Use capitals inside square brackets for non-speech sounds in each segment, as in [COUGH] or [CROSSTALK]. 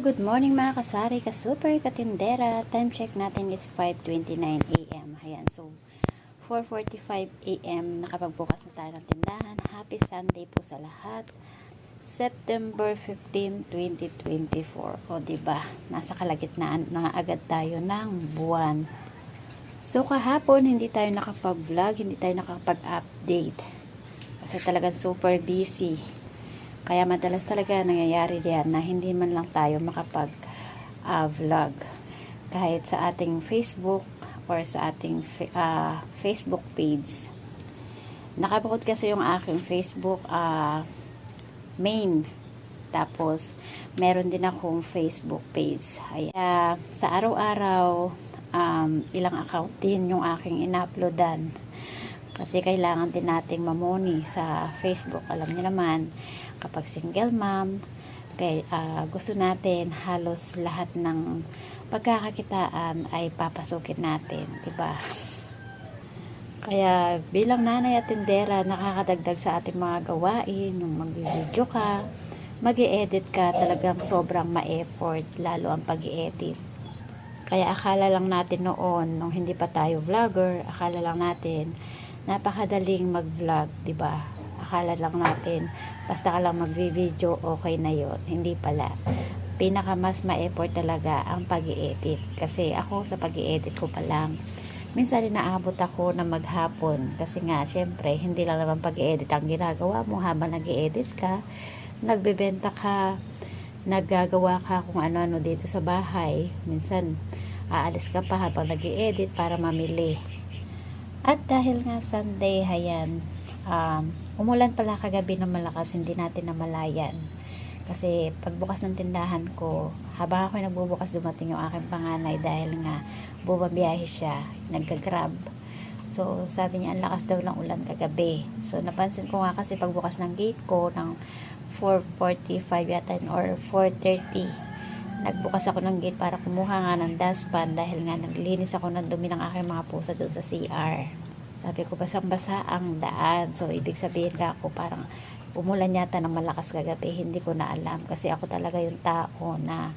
good morning mga kasari, ka-super, katindera. Time check natin is 5.29 a.m. Ayan, so 4.45 a.m. nakapagbukas na tayo ng tindahan. Happy Sunday po sa lahat. September 15, 2024. O, diba? Nasa kalagitnaan na agad tayo ng buwan. So, kahapon, hindi tayo nakapag-vlog, hindi tayo nakapag-update. Kasi talagang super busy. Kaya madalas talaga nangyayari diyan na hindi man lang tayo makapag ah, vlog kahit sa ating Facebook or sa ating ah, Facebook page. Nakabukod kasi yung aking Facebook ah, main. Tapos meron din akong Facebook page. Kaya sa araw-araw um, ilang account din yung aking ina-uploadan. Kasi kailangan din nating mamoni sa Facebook. Alam niyo naman, kapag single mom, kay, ah, gusto natin halos lahat ng pagkakakitaan ay papasukin natin, 'di ba? [LAUGHS] Kaya bilang nanay at tindera, nakakadagdag sa ating mga gawain, yung mag-video ka, mag edit ka, talagang sobrang ma-effort, lalo ang pag edit Kaya akala lang natin noon, nung hindi pa tayo vlogger, akala lang natin, napakadaling mag-vlog, ba? Akala lang natin, basta ka lang magvi-video, okay na 'yon. Hindi pala. Pinaka mas ma-effort talaga ang pag-edit kasi ako sa pag-edit ko pa lang. Minsan inaabot ako na maghapon kasi nga syempre hindi lang naman pag-edit ang ginagawa mo habang nag-edit ka, nagbebenta ka, naggagawa ka kung ano-ano dito sa bahay. Minsan aalis ka pa habang nag-edit para mamili. At dahil nga Sunday, hayan, um, umulan pala kagabi ng malakas, hindi natin namalayan. Kasi pagbukas ng tindahan ko, habang ako nagbubukas dumating yung aking panganay dahil nga bumabiyahe siya, nagka-grab. So, sabi niya, ang lakas daw ng ulan kagabi. So, napansin ko nga kasi pagbukas ng gate ko ng 4.45 yata or 4.30 nagbukas ako ng gate para kumuha nga ng dustpan dahil nga naglinis ako ng dumi ng aking mga pusa doon sa CR. Sabi ko, basang-basa ang daan. So, ibig sabihin ka ako, parang umulan yata ng malakas kagabi. Hindi ko na alam kasi ako talaga yung tao na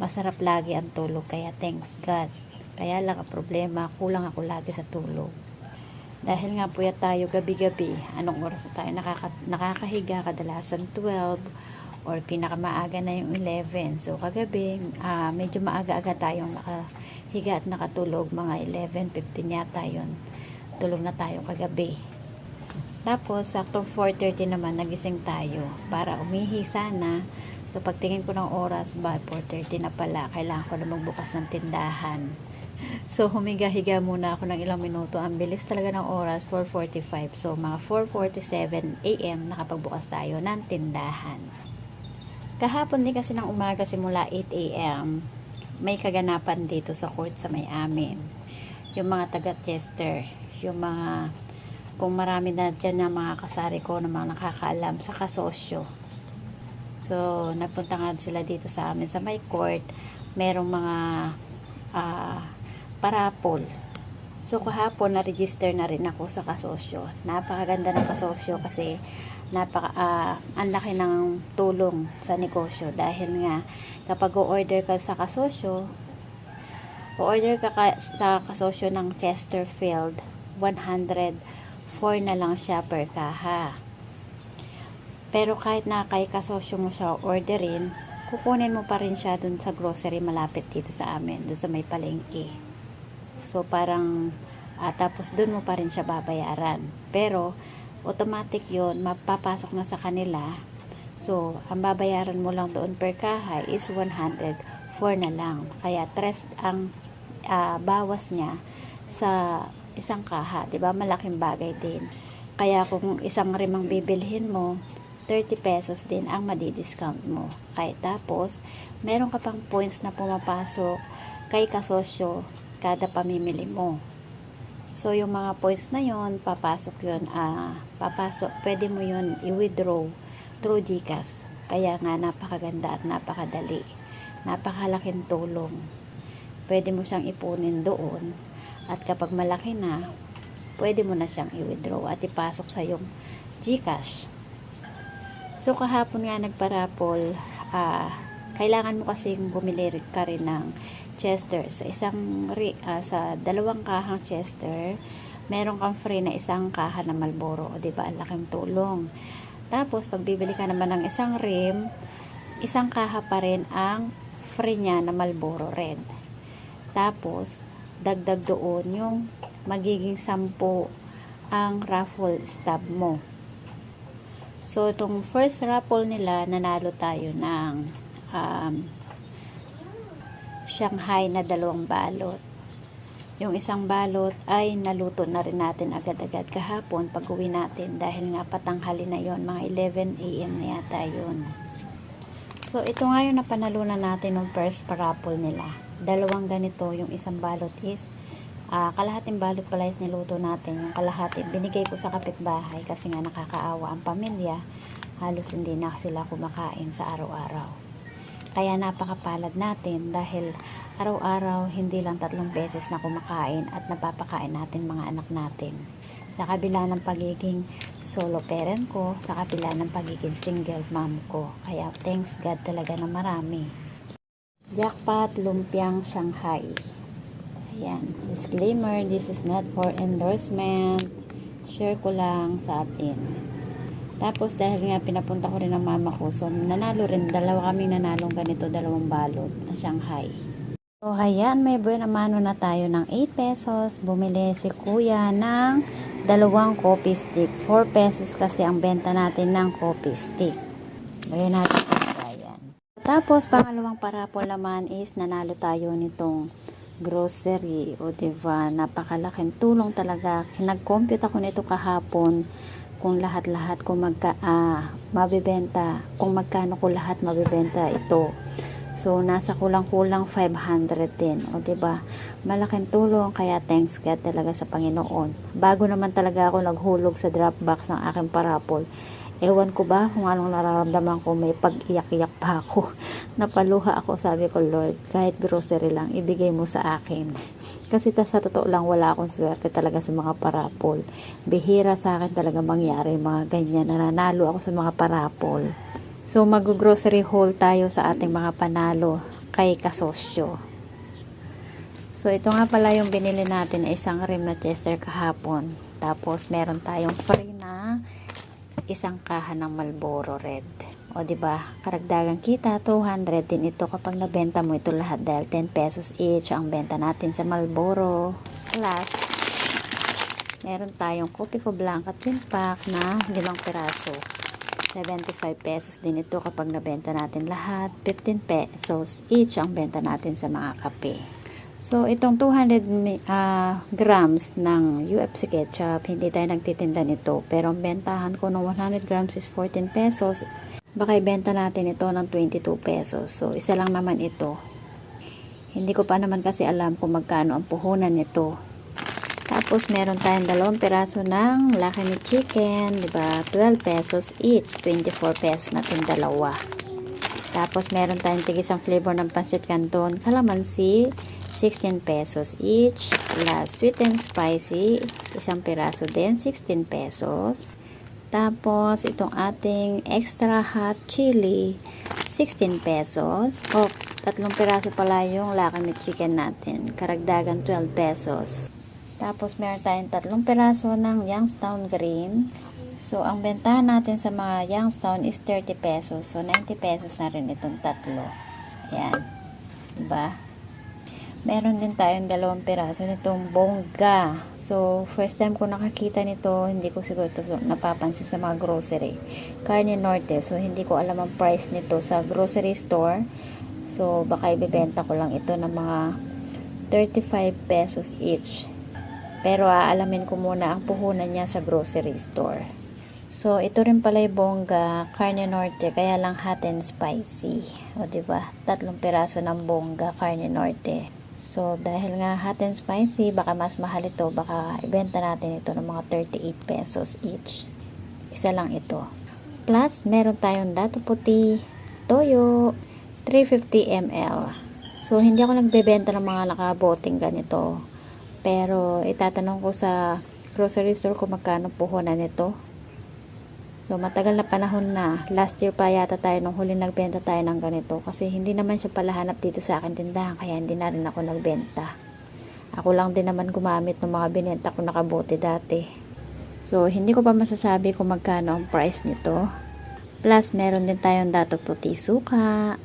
masarap lagi ang tulog. Kaya thanks God. Kaya lang ang problema, kulang ako lagi sa tulog. Dahil nga puyat tayo gabi-gabi, anong oras na tayo nakaka, nakakahiga kadalasan 12 or pinakamaaga na yung 11. So, kagabi, ah, medyo maaga-aga tayong nakahiga at nakatulog. Mga 11.15 yata yun. Tulog na tayo kagabi. Tapos, saktong 4.30 naman, nagising tayo para umihi sana. So, pagtingin ko ng oras, ba, 4.30 na pala. Kailangan ko na magbukas ng tindahan. [LAUGHS] So, humiga-higa muna ako ng ilang minuto. Ang bilis talaga ng oras, 4.45. So, mga 4.47 a.m. nakapagbukas tayo ng tindahan. Kahapon din kasi ng umaga simula 8 a.m. may kaganapan dito sa court sa may amin. Yung mga taga Chester, yung mga kung marami na dyan na mga kasari ko na mga nakakaalam sa kasosyo. So, nagpunta nga sila dito sa amin sa may court. Merong mga ah, parapol. So, kahapon na-register na rin ako sa kasosyo. Napakaganda ng kasosyo kasi napaka ah, ang laki ng tulong sa negosyo dahil nga kapag o-order ka sa kasosyo o-order ka, ka sa kasosyo ng Chesterfield 104 na lang siya per kaha. Pero kahit na kay kasosyo mo siya orderin kukunin mo pa rin siya dun sa grocery malapit dito sa amin dun sa may palengke. So parang ah, tapos dun mo pa rin siya babayaran. Pero automatic yon mapapasok na sa kanila. So ang babayaran mo lang doon per kaha is 104 na lang. Kaya tres ang ah, bawas niya sa isang kaha 'di ba malaking bagay din kaya kung isang rimang bibilhin mo 30 pesos din ang madi-discount mo kaya tapos meron ka pang points na pumapasok kay kasosyo kada pamimili mo So, yung mga points na yon papasok yon ah, papasok, pwede mo yon i-withdraw through GCash. Kaya nga, napakaganda at napakadali. Napakalaking tulong. Pwede mo siyang ipunin doon. At kapag malaki na, pwede mo na siyang i-withdraw at ipasok sa yung GCash. So, kahapon nga nagparapol, ah, kailangan mo kasing bumili ka rin ng Chester. So, isang, ah, sa dalawang kahang Chester, meron kang free na isang kaha na Malboro. Di ba? Ang laking tulong. Tapos, pag bibili ka naman ng isang rim, isang kaha pa rin ang free niya na Malboro Red. Tapos, dagdag doon yung magiging sampu ang raffle stub mo. So, itong first raffle nila, nanalo tayo ng um, Shanghai na dalawang balot. Yung isang balot ay naluto na rin natin agad-agad kahapon pag uwi natin dahil nga patanghali na yon mga 11 a.m. na yata yun. So, ito nga yung napanalunan natin ng first parapol nila. Dalawang ganito, yung isang balot is ah, kalahating balot pala is niluto natin. Yung kalahati, binigay ko sa kapitbahay kasi nga nakakaawa ang pamilya. Halos hindi na sila kumakain sa araw-araw. Kaya napakapalad natin dahil araw-araw hindi lang tatlong beses na kumakain at napapakain natin mga anak natin. Sa kabila ng pagiging solo parent ko, sa kabila ng pagiging single mom ko. Kaya thanks God talaga na marami. Jackpot Lumpiang Shanghai. Ayan. Disclaimer, this is not for endorsement. Share ko lang sa atin. Tapos dahil nga pinapunta ko rin ng mama ko, so nanalo rin, dalawa kami nanalong ganito, dalawang balot na Shanghai. So ayan, may buwan mano na tayo ng 8 pesos. Bumili si kuya ng dalawang coffee stick. 4 pesos kasi ang benta natin ng coffee stick. Lagyan natin. Tapos pangalawang parapol naman is nanalo tayo nitong grocery. O diba? Napakalaking tulong talaga. Nag-compute ako nito kahapon kung lahat-lahat kung magka ah, mabibenta kung magkano ko lahat mabibenta ito. So nasa kulang-kulang 500 din. O diba? Malaking tulong kaya thanks God talaga sa Panginoon. Bago naman talaga ako naghulog sa drop box ng aking parapol ewan ko ba kung anong nararamdaman ko may pag-iyak-iyak pa ako. [LAUGHS] Napaluha ako sabi ko Lord kahit grocery lang ibigay mo sa akin. Kasi ta, sa totoo lang wala akong swerte talaga sa mga parapol. Bihira sa akin talaga mangyari mga ganyan. Nananalo ako sa mga parapol. So mag-grocery haul tayo sa ating mga panalo kay kasosyo. So ito nga pala yung binili natin na isang rim na Chester kahapon. Tapos meron tayong free isang kaha ng Marlboro Red. O di ba? Karagdagang kita 200 din ito kapag nabenta mo ito lahat dahil 10 pesos each ang benta natin sa Marlboro. Plus meron tayong Copico Blanca twin pack na 5 piraso. 75 pesos din ito kapag nabenta natin lahat. 15 pesos each ang benta natin sa mga kape. So, itong 200 mi- ah, grams ng UFC ketchup, hindi tayo nagtitinda nito. Pero ang bentahan ko ng 100 grams is 14 pesos. Baka ibenta natin ito ng 22 pesos. So, isa lang naman ito. Hindi ko pa naman kasi alam kung magkano ang puhunan nito. Tapos, meron tayong dalawang piraso ng Lucky Chicken, di ba? 12 pesos each, 24 pesos na itong dalawa. Tapos, meron tayong tigisang flavor ng pancit canton, calamansi, 16 pesos each. Plus, sweet and spicy, isang piraso din, 16 pesos. Tapos, itong ating extra hot chili, 16 pesos. O, tatlong piraso pala yung Me Chicken natin. Karagdagan 12 pesos. Tapos, meron tayong tatlong piraso ng Youngstown Green. So, ang bentahan natin sa mga Youngstown is 30 pesos. So, 90 pesos na rin itong tatlo. Ayan. Diba? Meron din tayong dalawang piraso nitong bongga. So, first time ko nakakita nito, hindi ko siguro ito napapansin sa mga grocery. Carne Norte. So, hindi ko alam ang price nito sa grocery store. So, baka ibebenta ko lang ito ng mga 35 pesos each. Pero aalamin ko muna ang puhunan niya sa grocery store. So, ito rin pala yung bongga, carne norte, kaya lang hot and spicy. O, ba? Tatlong piraso ng bongga, carne norte. So, dahil nga hot and spicy, baka mas mahal ito. Baka ibenta natin ito ng mga 38 pesos each. Isa lang ito. Plus, meron tayong dato puti, toyo, 350 ml. So, hindi ako nagbebenta ng mga nakaboting ganito. Pero, itatanong ko sa grocery store kung magkano puhunan nito. So, matagal na panahon na. Last year pa yata tayo nung huli nagbenta tayo ng ganito. Kasi hindi naman siya palahanap dito sa akin tindahan. Kaya hindi na rin ako nagbenta. Ako lang din naman gumamit ng mga binenta ko nakabuti dati. So, hindi ko pa masasabi kung magkano ang price nito. Plus, meron din tayong datok puti suka.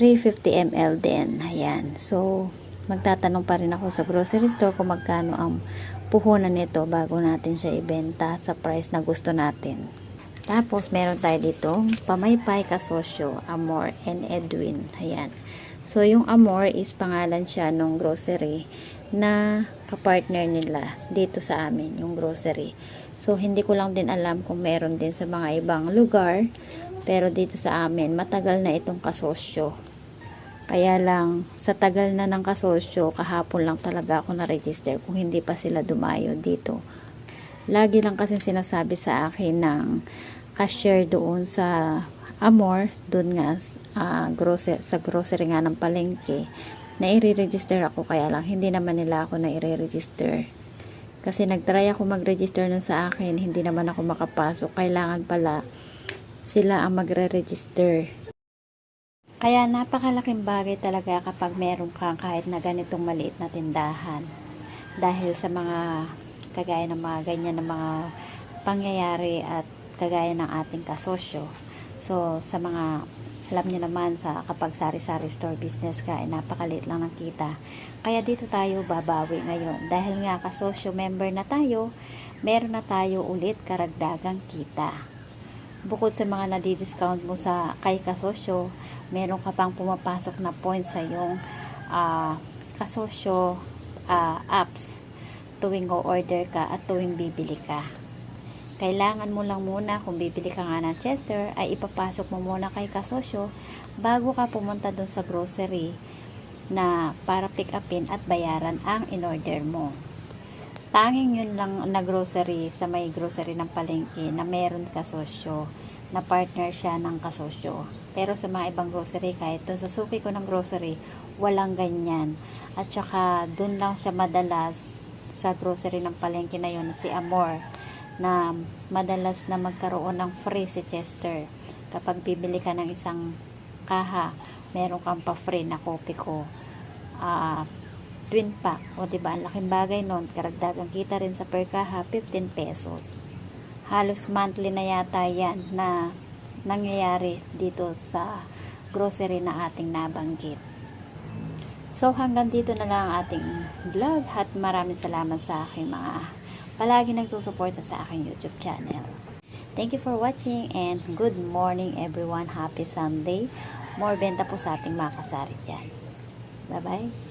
350 ml din. Ayan. So, magtatanong pa rin ako sa grocery store kung magkano ang puhunan nito bago natin siya ibenta sa price na gusto natin. Tapos, meron tayo dito, Pamaypay Kasosyo, Amor, and Edwin. Ayan. So, yung Amor is pangalan siya nung grocery na kapartner nila dito sa amin, yung grocery. So, hindi ko lang din alam kung meron din sa mga ibang lugar. Pero dito sa amin, matagal na itong kasosyo. Kaya lang, sa tagal na ng kasosyo, kahapon lang talaga ako na-register kung hindi pa sila dumayo dito. Lagi lang kasi sinasabi sa akin ng cashier doon sa Amor, doon nga ah, grocer, sa grocery nga ng palengke, na i-register ako kaya lang hindi naman nila ako na i-register. Kasi nagtry ako mag-register nun sa akin, hindi naman ako makapasok. Kailangan pala sila ang magre-register. Kaya napakalaking bagay talaga kapag meron kang kahit na ganitong maliit na tindahan. Dahil sa mga kagaya ng mga ganyan na mga pangyayari at kagaya ng ating kasosyo. So, sa mga alam niyo naman sa kapag sari-sari store business ka, ay napakaliit lang ng kita. Kaya dito tayo babawi ngayon. Dahil nga kasosyo member na tayo, meron na tayo ulit karagdagang kita. Bukod sa mga nadi-discount mo sa kay kasosyo, meron ka pang pumapasok na points sa yung ah, kasosyo ah, apps tuwing o-order ka at tuwing bibili ka. Kailangan mo lang muna kung bibili ka nga ng Chester ay ipapasok mo muna kay kasosyo bago ka pumunta dun sa grocery na para pick upin at bayaran ang in-order mo. Tanging yun lang na grocery sa may grocery ng palengke na meron kasosyo na partner siya ng kasosyo. Pero sa mga ibang grocery, kahit dun sa suki ko ng grocery, walang ganyan. At saka dun lang siya madalas sa grocery ng palengke na yun, si Amor na madalas na magkaroon ng free si Chester. Kapag bibili ka ng isang kaha, meron kang pa-free na kopi ko. Ah, twin pack. O diba, ang laking bagay nun. Karagdagang kita rin sa per kaha, 15 pesos. Halos monthly na yata yan na nangyayari dito sa grocery na ating nabanggit. So hanggang dito na lang ang ating vlog at maraming salamat sa aking mga palagi nagsusuporta sa aking YouTube channel. Thank you for watching and good morning everyone. Happy Sunday. More benta po sa ating mga kasari dyan. Bye-bye.